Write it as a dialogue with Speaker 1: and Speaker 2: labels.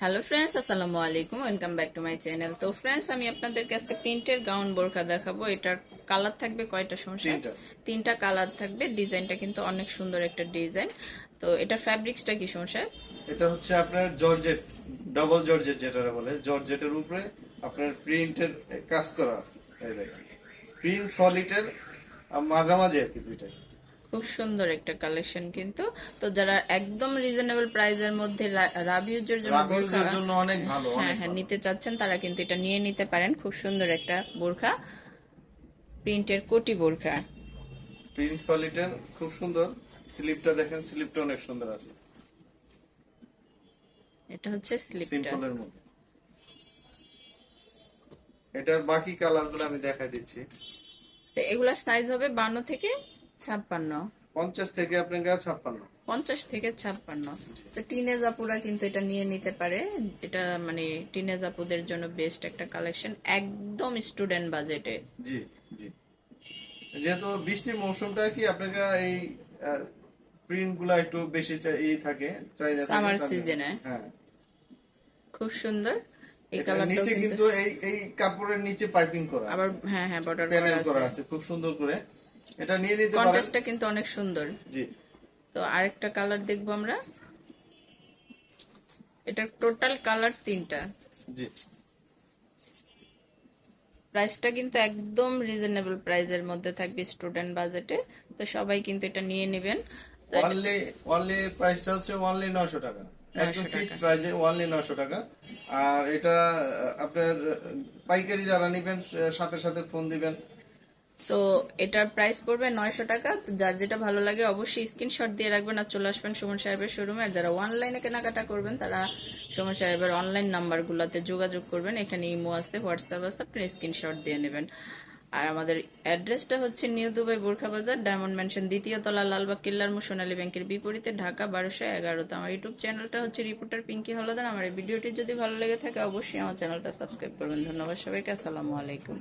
Speaker 1: Hello friends আসসালামু আলাইকুম welcome back to my channel তো ফ্রেন্ডস আমি আপনাদেরকে আজকে প্রিন্টের গাউন বোরকা দেখাবো। এটার কালার থাকবে কয়টা সমস্যা?
Speaker 2: তিনটা।
Speaker 1: তিনটা কালার থাকবে। ডিজাইনটা কিন্তু অনেক সুন্দর একটা ডিজাইন। তো এটা ফ্যাব্রিক্সটা কি সমস্যা?
Speaker 2: এটা হচ্ছে আপনার জর্জেট ডাবল জর্জেট যেটা বলে। জর্জেটের উপরে আপনার প্রিন্টের কাজ করা আছে। প্রিন্ট সলিডের মাঝামাঝি আর কি দুইটাই।
Speaker 1: খুব সুন্দর একটা কালেকশন কিন্তু। তো যারা একদম রিজনেবল প্রাইসের মধ্যে রাবিউজের জন্য
Speaker 2: জন্য অনেক ভালো
Speaker 1: হ্যাঁ হ্যাঁ নিতে চাচ্ছেন তারা কিন্তু এটা নিয়ে নিতে পারেন। খুব সুন্দর একটা বোরখা প্রিন্টের কোটি বোরখা।
Speaker 2: প্রিন্ট সলিডের খুব সুন্দর। স্লিপটা দেখেন স্লিপটা অনেক সুন্দর আছে।
Speaker 1: এটা হচ্ছে স্লিপটা
Speaker 2: সিম্পলের মধ্যে। এটার বাকি কালারগুলো আমি দেখাই দিচ্ছি।
Speaker 1: তো এগুলার সাইজ হবে বান্ন থেকে ছাপ্পান্ন।
Speaker 2: পঞ্চাশ থেকে আপনার কাছে ছাপ্পান্ন।
Speaker 1: পঞ্চাশ থেকে ছাপ্পান্ন। তো টিনেজ আপুরা কিন্তু এটা নিয়ে নিতে পারে। এটা মানে টিনেজ আপুদের জন্য বেস্ট একটা কালেকশন একদম স্টুডেন্ট বাজেটে
Speaker 2: জি জি। যেহেতু বৃষ্টি মৌসুমটা কি আপনাকে এই প্রিন্টগুলা একটু বেশি ই থাকে
Speaker 1: season এ।
Speaker 2: হ্যাঁ।
Speaker 1: খুব সুন্দর। এই
Speaker 2: নিচে
Speaker 1: কিন্তু
Speaker 2: এই এই কাপড়ের নিচে পাইপিং করা
Speaker 1: আবার হ্যাঁ হ্যাঁ বর্ডার
Speaker 2: করা
Speaker 1: আছে
Speaker 2: খুব সুন্দর করে। এটা নিয়ে নিতে পারেন।
Speaker 1: কন্ট্রাস্টটা কিন্তু অনেক সুন্দর।
Speaker 2: জি।
Speaker 1: তো আরেকটা কালার দেখব আমরা। এটা টোটাল কালার তিনটা।
Speaker 2: জি।
Speaker 1: প্রাইসটা কিন্তু একদম রিজনেবল প্রাইসের মধ্যে থাকবে স্টুডেন্ট বাজেটে তো সবাই কিন্তু এটা নিয়ে নেবেন।
Speaker 2: অনলি অনলি প্রাইসটা হচ্ছে অনলি 900 টাকা। একদম
Speaker 1: 900
Speaker 2: ফিক্স
Speaker 1: টাকা।
Speaker 2: প্রাইসে অনলি 900 টাকা। আর এটা আপনার পাইকারি যারা নেবেন সাথে সাথে ফোন দিবেন।
Speaker 1: তো এটার প্রাইস পড়বে নয়শো টাকা। যার যেটা ভালো লাগে অবশ্যই স্ক্রিনশট দিয়ে রাখবেন আর চলে আসবেন সুমন সাহেবের শোরুমে আর যারা অনলাইনে কেনাকাটা করবেন, তারা সুমন সাহেবের অনলাইন নাম্বারগুলোতে যোগাযোগ করবেন। এখানে ইমো আছে, হোয়াটসঅ্যাপ আছে, আপনি স্ক্রিনশট দিয়ে নেবেন। আর আমাদের অ্যাড্রেসটা হচ্ছে নিউ দুবাই বোরখা বাজার, ডায়মন্ড ম্যানশন দ্বিতীয় তলা, লালবাগ কিল্লার সোনালী ব্যাংকের বিপরীতে, ঢাকা বারোশো এগারোতে আমার ইউটিউব চ্যানেলটা হচ্ছে রিপোর্টার পিঙ্কি হলদার। আমার এই ভিডিওটি যদি ভালো লেগে থাকে, অবশ্যই আমার চ্যানেলটা সাবস্ক্রাইব করবেন। ধন্যবাদ সবাইকে, আসসালামু আলাইকুম।